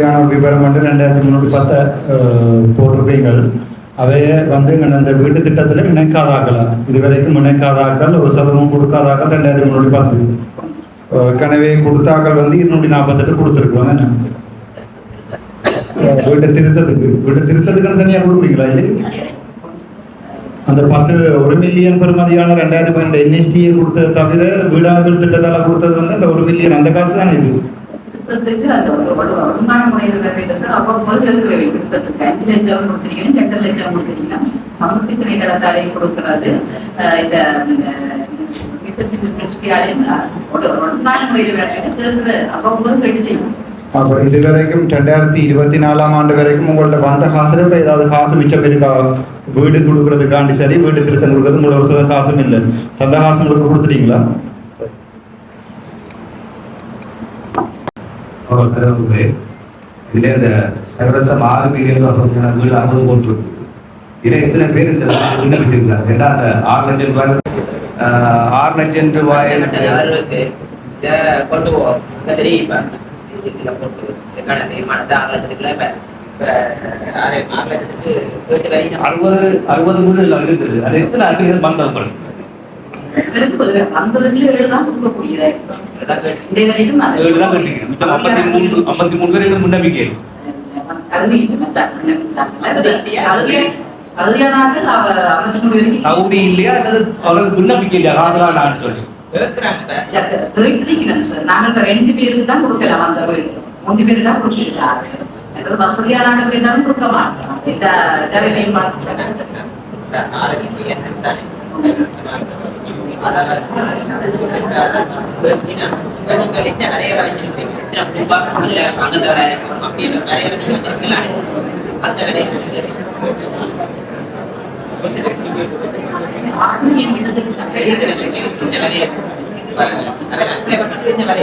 தேவையான ஒரு விவரம் வந்து ரெண்டாயிரத்தி முந்நூற்றி பத்தை போட்டிருப்பீங்கள். அவைய வந்து அந்த வீட்டு திட்டத்தில் இணைக்காதாக்கலாம் இதுவரைக்கும் இணைக்காதாக்கள் ஒரு சதவீதம் கொடுக்காதாக்கள் ரெண்டாயிரத்தி முந்நூற்றி பத்து. கனவே கொடுத்தாக்கள் வந்து இருநூற்றி நாற்பத்தெட்டு கொடுத்துருக்கோம் என்ன? வீட்டு திருத்தத்துக்கு. வீட்டு திருத்தத்துக்குன்னு தனியாக கொடுக்குறீங்களா இது? அந்த பத்து ஒரு மில்லியன் பெருமதியான ரெண்டாயிரத்தி பன்னெண்டு என்எஸ்டியை கொடுத்தது தவிர வீடாவில் திட்டத்தால் கொடுத்தது வந்து அந்த ஒரு மில்லியன் அந்த காசு தானே இது? திட்டத்துக்கு அந்த ஒரு வருமான முறையில் வேண்டிய சார். அவ்வப்போது இருக்கிற திட்டத்துக்கு அஞ்சு லட்சம் கொடுத்துருக்கீங்க. எட்டு லட்சம் கொடுத்துருக்கீங்கன்னா சமூக திணைக்களத்தாலே கொடுக்கறது. இந்த அப்போ இது வரைக்கும் ரெண்டாயிரத்தி இருபத்தி நாலாம் ஆண்டு வரைக்கும் உங்கள்ட்ட வந்த காசுல விட ஏதாவது காசு மிச்சம் இருக்கா? வீடு கொடுக்கறதுக்காண்டி சரி வீடு திருத்தம் கொடுக்கறது உங்களோட ஒரு சில காசும் இல்லை. தந்த காசு உங்களுக்கு கொடுத்துட்டீங்களா? பிறகு இல்லை இந்த சர்வசம் ஆறு மில்லியன் வீடு அறுபது போட்டு இதை எத்தனை பேர் இந்த விண்ணப்பிச்சிருக்காங்க ஏன்னா அந்த ஆறு லட்சம் ரூபாய் ஆறு லட்சம் ரூபாய் கொண்டு போவோம் தீர்மானத்தை ஆறு லட்சத்துக்குள்ள அறுபது அறுபது வீடுகள் இருக்குது அது எத்தனை ஏழு தான் கொடுக்கக்கூடியதா ஐம்பத்தி மூணு ஐம்பத்தி மூணு பேர் முன்னம்பிக்கை தகுதி இல்லையா அல்லது அவர்களுக்கு விண்ணப்பிக்கை இல்லையா சொல்லி நாங்கள் ரெண்டு பேருக்கு தான் கொடுக்கலாம் அந்த பேருக்கு தான் கொடுத்துருக்காரு எங்களுக்கு வசதியான இருந்தாலும் கொடுக்க மாட்டோம் இந்த ஜனத்தையும் ஆறு அந்த வேலையை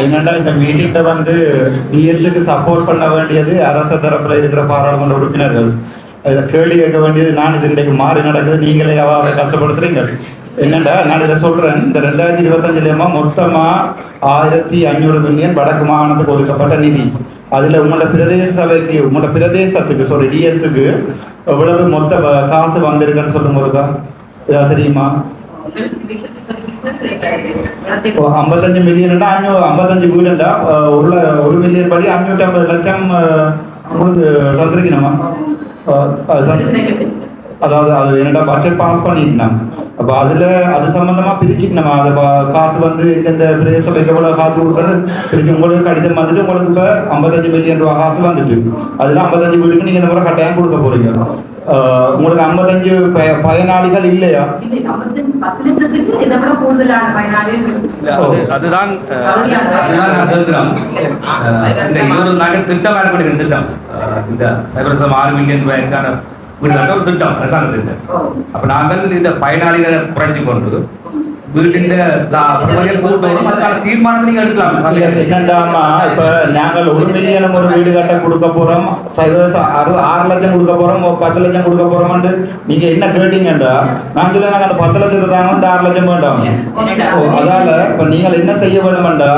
என்னடா இந்த மீட்டிங்ல வந்து டிஎஸ்க்கு சப்போர்ட் பண்ண வேண்டியது அரச தரப்புல இருக்கிற பாராளுமன்ற உறுப்பினர்கள். அதுல கேள்வி கேட்க வேண்டியது நான் இது இன்றைக்கு மாறி நடக்குது. நீங்களே அவாவை கஷ்டப்படுத்துறீங்க. என்னடா நான் இதை சொல்றேன். இந்த ரெண்டாயிரத்தி இருபத்தஞ்சிலேயுமா மொத்தமா ஆயிரத்தி ஐநூறு மில்லியன் வடக்கு மாகாணத்துக்கு ஒதுக்கப்பட்ட நிதி. அதுல உங்களோட பிரதேச சபைக்கு உங்களோட பிரதேசத்துக்கு சாரி டிஎஸ்க்கு எவ்வளவு மொத்த வ- காசு வந்திருக்குன்னு சொல்லுங்க ஒருக்கா ஏதாவது தெரியுமா? ஐம்பத்தஞ்சு மில்லியன்டா அஞ்சூ ஐம்பத்தஞ்சு வீடுண்டா? உள்ள ஒரு ஒரு மில்லியன் படி அஞ்சூற்றி ஐம்பது லட்சம் உங்களுக்கு தந்திருக்கணுமா? அதாவது அது என்னடா பட்ஜெட் பாஸ் பண்ணிருந்தோம் அப்போ அதுல அது சம்பந்தமா பிரிச்சுக்கணுமா? அது காசு வந்து இந்த பிரதேச சபைக்கு எவ்வளவு காசு கொடுக்கறது? பிரிச்சு உங்களுக்கு கடிதம் வந்துட்டு உங்களுக்கு இப்ப ஐம்பத்தஞ்சு மில்லியன் ரூபாய் காசு வந்துட்டு. அதுல ஐம்பத்தஞ்சு வீடுக்கு நீங்க இந்த முறை கட்டாயம் கொடுக்க போறீங்க. அஹ், உங்களுக்கு ஐம்பத்தஞ்சு பய- பயனாளிகள் இல்லையா? அதுதான் திட்டம். திட்டம். இந்த சைபரசம் ஆறு மில்லியன் ரூபாய்க்கான வீடுகள் ஒரு திட்டம். அப்ப நாங்கள் இந்த பயனாளிகளை குறைஞ்சு கொண்டு வீட்டின் தீர்மானத்தை நீங்க எடுக்கலாம். என்னண்டாமா இப்ப நாங்கள் ஒரு மில்லியனும் ஒரு வீடு கட்ட கொடுக்க போறோம். ஆறு ஆறு லட்சம் கொடுக்க போறோம் பத்து லட்சம் கொடுக்க போறோம்னு நீங்க என்ன கேட்டீங்கடா நான் சொல்ல நாங்க அந்த பத்து லட்சத்தை தாங்க இந்த ஆறு லட்சம் வேண்டாம். அதால இப்ப நீங்கள் என்ன செய்ய வேணுமெண்டா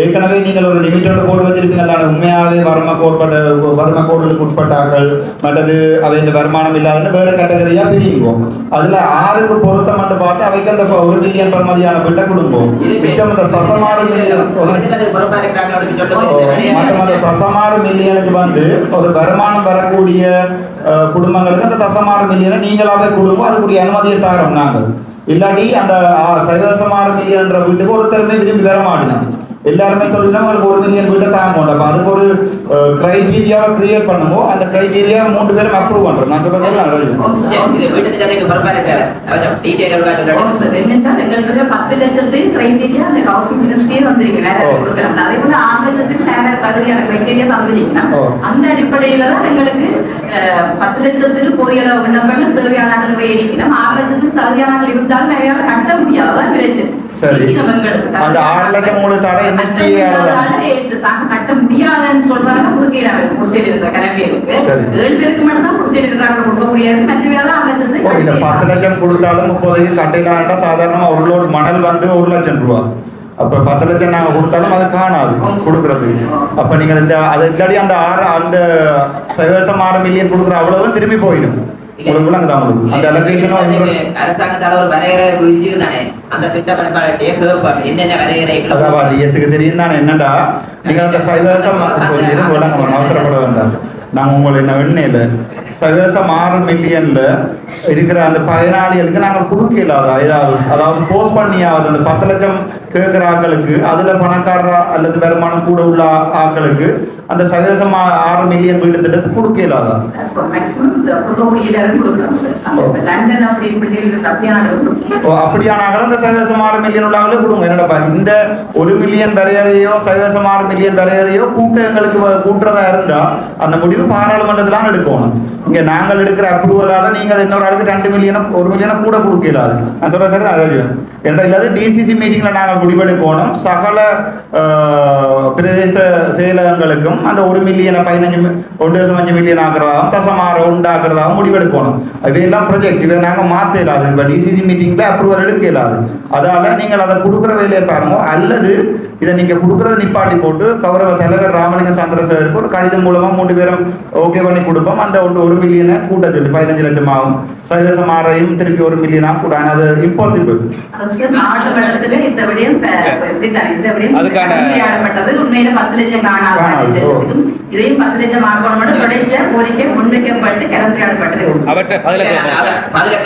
ஏற்கனவே நீங்கள் ஒரு லிமிட்டோட கோடு வச்சிருப்பீங்க. தானே உண்மையாவே வறுமை கோட்பட்ட வறுமை கோடுகளுக்கு உட்பட்டார்கள். மற்றது அவை இந்த வருமானம் இல்லாத வேற கேட்டகரியா பிரிக்குவோம் அதுல ஆறுக்கு பொருத்தம் மட்டும் பார்த்து அவைக்கு அந்த ஒரு மில்லியன் பெறுமதியான விட்ட குடும்பம் மிச்சம் இந்த தசமாறு மற்றும் அந்த தசமாறு மில்லியனுக்கு வந்து ஒரு வருமானம் வரக்கூடிய குடும்பங்களுக்கு அந்த தசமாறு மில்லியனை நீங்களாவே குடும்பம் அதுக்குரிய அனுமதியை தாரோம் நாங்கள். இல்லாட்டி அந்த சைவசமாறு மில்லியன்ற வீட்டுக்கு ஒருத்தருமே விரும்பி வர மாட்டேங்க எல்லாருமே சொல்லினா உங்களுக்கு ஒரு மில்லியன் வீட்டை தாங்க மாட்டோம் அப்போ அதுக்கு ஒரு கிரைட்டீரியாவை கிரியேட் பண்ணுவோம் அந்த கிரைட்டீரியா மூன்று பேரும் அப்ரூவ் பண்றோம். நான் சொல்றது எங்களுக்கு பத்து லட்சத்துக்கு criteria அந்த housing ministry யே வந்திருக்கு. வேற. கொடுக்கலாம். அதே போல ஆறு லட்சத்துக்கு வேற பகுதியான criteria தந்திருக்கீங்கன்னா. அந்த அடிப்படையில தான் எங்களுக்கு பத்து லட்சத்துக்கு போதிய விண்ணப்பங்கள் தேவையான அளவு இருக்கணும் ஆறு லட்சத்துக்கு தகுதியான இருந்தாலும் நிறைய கட்ட முடியாது. அதான் பிரச்சனை சரி. அந்த ஆறு லட்சம் உங்களுக்கு. அதனால ஏத்து தாங்க கட்ட முடியாதுன்னு சொல்றாங்க. கொடுக்கிறாங்க குடிசையில் இருக்கிற கனவேலுக்கு சரி. ஏழு பேருக்கு மட்டும் தான் குடிசையில் இருக்கிறாங்க. கொடுக்க முடியாது. மற்ற வேலை ஓ, இல்ல பத்து லட்சம் கொடுத்தாலும் முப்பதுக்கு கட்டையிலாண்டா சாதாரணமா ஒரு லோட் மணல் வந்து ஒரு லட்சம் ரூபா. அப்ப பத்து லட்சம் நாங்க கொடுத்தாலும் அது காணாது கொடுக்கறது. அப்ப நீங்க இந்த அது இல்லாடி அந்த ஆறு அந்த சைவசம் ஆறு மில்லியன் கொடுக்குற அவ்வளவு திரும்பி போயிடும். உங்களுக்கு அந்த அலோகேஷனும் அரசாங்கத்தால ஒரு வரையறை தானே. அந்த திட்ட கணக்காளர்கிட்டயே கேட்பாங்க என்னென்ன வரையறைகளை அதாவது டிஎஸ்க்கு தெரியும் தானே என்னடா? நீங்க அந்த சைவசம் அவசரப்பட வேண்டாம். நாங்க உங்களை என்ன வெண்ணையில? சைவசம் ஆறு மில்லியன்ல இருக்கிற அந்த பயனாளிகளுக்கு நாங்கள் கொடுக்க இல்லாத ஏதாவது அதாவது போஸ்ட் பண்ணியாவது அந்த பத்து லட்சம் கேட்கிற ஆட்களுக்கு அதுல பணக்காரரா அல்லது வருமானம் கூட உள்ள ஆ- ஆட்களுக்கு அந்த ஆ- ஆறு மில்லியன் வீட்டு திட்டத்துக்கு கொடுக்க இல்லாதா அந்த அப்படியான ஆகல இந்த சைவசம் ஆறு மில்லியன் உள்ளவங்களே கொடுங்க. என்னடா இந்த ஒரு மில்லியன் வரையறையோ சைவசம் ஆறு மில்லியன் வரையறையோ கூட்ட எங்களுக்கு கூட்டுறதா இருந்தா அந்த முடிவு பாராளுமன்றத்திலாம் எடுக்கணும். இங்க நாங்கள் எடுக்கிற அப்ரூவலால நீங்கள் இன்னொரு ஆளுக்கு ரெண்டு மில்லியனோ ஒரு மில்லியனோ கூட கொடுக்கலாது நான் சொல்ற சரி என்றது டிசிசி மீட்டிங்கில் நாங்கள் முடிவெடுக்கணும். சகல பிரதேச செயலகங்களுக்கும் அந்த ஒரு மில்லியனை பதினஞ்சு ஒன்று தசம் அஞ்சு மில்லியன் ஆக்குறதாகவும் தசமாறு உண்டாக்குறதாகவும் முடிவெடுக்கணும். இவையெல்லாம் ப்ரொஜெக்ட் இதை நாங்கள் மாற்ற இயலாது. இப்போ டிசிசி மீட்டிங்கில் அப்ரூவல் எடுக்க இயலாது. அதால நீங்கள் அதை கொடுக்குற வேலையை பாருங்க. அல்லது இதை நீங்க கொடுக்கறத நிப்பாட்டி போட்டு கௌரவ தலைவர் ராமலிங்க சந்திரசேகருக்கு ஒரு கடிதம் மூலமா மூன்று பேரும் ஓகே பண்ணி கொடுப்போம். அந்த ஒன்று ஒரு மில்லியனை கூட்ட சொல்லி பதினஞ்சு லட்சம் ஆகும். சைவசம் ஆறையும் திருப்பி ஒரு மில்லியனா கூட அது இம்பாசிபிள் அதுக்கான- உண்மையில பத்து லட்சம். இதையும் பத்து லட்சம் ஆக்கணும்னு தொடர்ச்சியா கோரிக்கை முன்வைக்கப்பட்டு கலந்துரையாடப்பட்டது அவற்றை பதில. பதில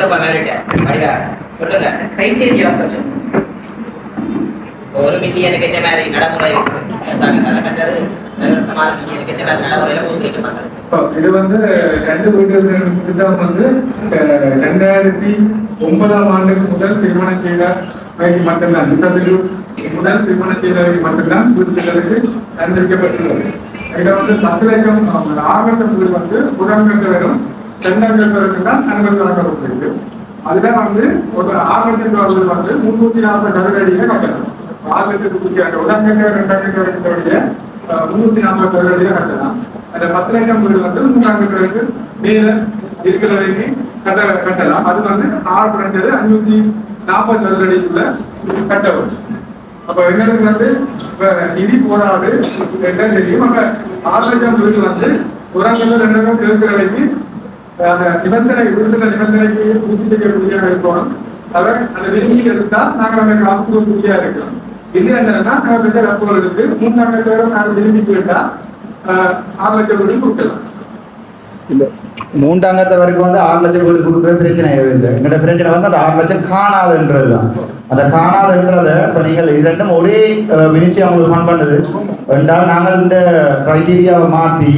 சொல்லுங்க. கிரைட்டீரியா ஒரு மில்லியனுக்கு என்ன மாதிரி நடைமுறை இருக்கு? இது வந்து ரெண்டு வீடுகள் திட்டம் வந்து ரெண்டாயிரத்தி ஒன்பதாம் ஆண்டுக்கு முதல் திருமணம் செய்த வயது மட்டும்தான். திட்டத்துக்கு முதல் திருமணம் செய்த மட்டும்தான் வீடுகளுக்கு அனுமதிக்கப்பட்டுள்ளது இதுல வந்து பத்து லட்சம் அஹ், வந்து புறம் கட்டவரும் தான் அனுமதி வழங்கப்பட்டிருக்கு அதுல வந்து ஒரு ஆறு வந்து முன்னூத்தி நாற்பது சதுரடியில கட்டணும். ஆறு லட்சத்துக்கு உடன்கட்ட ரெண்டாயிரத்தி இருபத்தி முன்னூத்தி நாற்பது அடியாக கட்டலாம் அந்த பத்து லட்சம் வீடு வந்து மூணாம் கட்டுறதுக்கு மேல இருக்கிற வரைக்கும் கட்ட கட்டலாம். அது வந்து ஆறு ரெண்டு அஞ்சூத்தி நாற்பத்தி சதுரடிக்குள்ள கட்ட வரும் அப்ப எங்களுக்கு வந்து இப்ப நிதி போராடு என்ன தெரியும். அப்ப ஆறு லட்சம் வீடு வந்து உரங்கள் ரெண்டு கேட்கிற வரைக்கும் அந்த நிபந்தனை விடுதலை நிபந்தனைக்கு பூர்த்தி செய்யக்கூடிய இருக்கணும் அவர் அந்த வெளியில் எடுத்தா நாங்கள் அந்த காப்பு உறுதியா இருக்கிறோம் இது என்னன்னா நாங்கள் பெற்ற ரப்புகள் இருக்கு. மூணாம் லட்சம் நாங்கள் விரும்பி போயிட்டா ஆஹ், கொடுக்கலாம். இல்ல மூன்றாங்கத்த வரைக்கும் வந்து ஆறு லட்சம் வீடு கொடுக்குற பிரச்சனை இல்லை. என்னோட பிரச்சனை வந்து அந்த ஆறு லட்சம் காணாதுன்றது தான் அந்த காணாதுன்றத இப்போ நீங்கள் இரண்டும் ஒரே மினிஸ்ட்ரி அவங்களுக்கு ஃபண்ட் பண்ணுது. ரெண்டாவது நாங்கள் இந்த கிரைட்டீரியாவை மாற்றி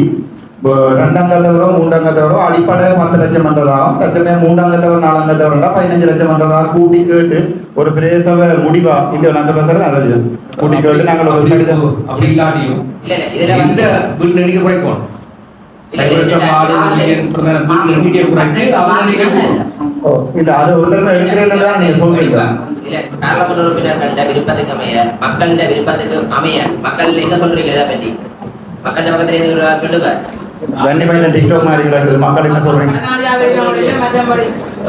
ரெண்டாங்கத்தவரோ மூன்றாங்கத்தவரோ அடிப்படை பத்து லட்சம் பண்றதாகும் தக்கமே மூன்றாங்கத்தவர் நாலாங்கத்தவரா பதினஞ்சு லட்சம் பண்றதா கூட்டி கேட்டு ஒரு பிரதேச முடிவா? இல்ல நாங்கள் பேசுறது நல்லது கூட்டி கேட்டு நாங்கள் ஒரு கடிதம். அப்படி இல்லாட்டியும் இல்ல இந்த அது ஒரு தடவை எடுக்கிறீங்களா நீங்க சொல்றீங்க இல்ல பாராளுமன்ற உறுப்பினர்கள்ட விருப்பத்துக்கு அமைய மக்கள்கிட்ட விருப்பத்துக்கு அமைய மக்கள் என்ன சொல்றீங்க இதை பத்தி? மக்கள் பக்கத்துல சொல்லுங்க. கண்ணிமையில டிக்டாக் மாதிரி கிடக்குது. மக்கள் என்ன சொல்றீங்க?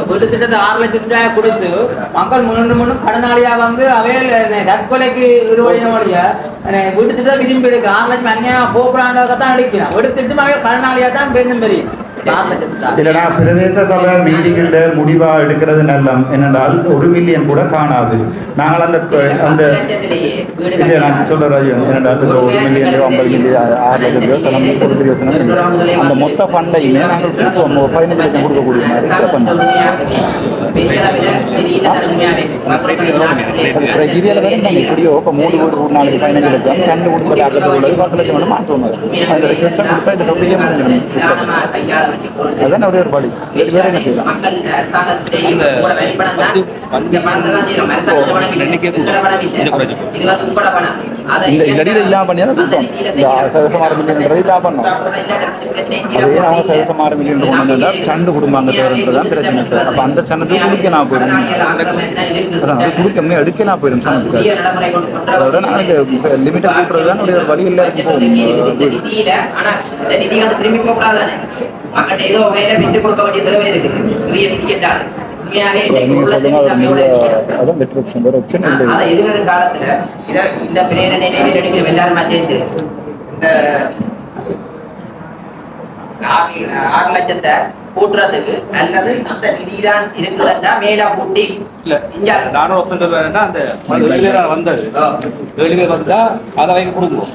வீட்டு திட்டத்தை ஆறு லட்சம் ரூபாய் கொடுத்து மக்கள் முன்னு முன்னு கடனாளியா வந்து அவையில் தற்கொலைக்கு ஈடுபடின வழியா வீட்டு திட்டத்தை விரும்பி எடுக்க ஆறு லட்சம் அந்நியா போப்படாண்டதான் அடிக்கிறான் எடுத்துட்டு அவைய கடனாளியா தான் பெரும் பெரிய. இல்லடா பிரதேச சபை மீட்டிங்கில் முடிவா எடுக்கிறது நல்லம். என்னென்றால் ஒரு மில்லியன் கூட காணாது. நாங்கள் அந்த அந்த இல்ல நான் என்னென்றால் ஒரு மில்லியன் ஐம்பது மில்லியன் ஆறு லட்சம் சில கொடுக்குற யோசனை அந்த மொத்த ஃபண்டையுமே நாங்கள் ஒரு பதினஞ்சு லட்சம் கொடுக்கக்கூடிய மாதிரி பண்ணோம் ஒரு நாளைக்கு பதினஞ்சு லட்சம் ரெண்டு வீடு பல ஆட்கள் உள்ளது. பத்து லட்சம் வேணும் மாற்றுவோம் அந்த ரெக்வஸ்ட்டை கொடுத்தா இதை அப்படியே முடிஞ்சிடும். அதான் ஒரே ஒரு வழி வேறு வேறு என்ன செய்யலாம்? மக்கள் அரசாங்கத்திலேயும் கூட வெளிப்படம் தான் இந்த பணத்தை தான் நீங்க அரசாங்க பணம் இல்லை. உங்களோட பணம் இல்லை. இது வந்து உங்களோட பணம். அதை இந்த இல்லாடி இல்லாம பண்ணி தான் அந்த கொடுத்தோம். நிதியில இந்த செய்யணும். சவசமார மில்லியன் இல்லாம பண்ணோம். அதே அவங்க சவசமார மில்லியன் கொண்டு வந்தா கண்டு குடும்பாங்க தேவைன்றதான் பிரச்சனை. இப்போ அப்போ அந்த சனத்துக்கு குடிக்கலாம் போயிடும் அதான் அது போயிடும் அதோட நாளைக்கு லிமிட்டை கூட்டுறது தான் ஒரு வழி எவ்வளவு இருக்கிறது? ஆ, அதான் எதிர்வரும் காலத்துல இத இந்த பிரேரணை நிறைவேறடிக்கிற எல்லாருமா சேர்ந்து? இந்த ஆறு லட்சத்தை கூட்டுறதுக்கு அல்லது அந்த நிதிதான் இருக்குதுன்னா மேல கூட்டி இல்ல. இங்க நானும் வேணும்னா அந்த ஏழு பேரா வந்தது. ஏழு பேர் வந்தா அதை அவங்க கொடுங்க.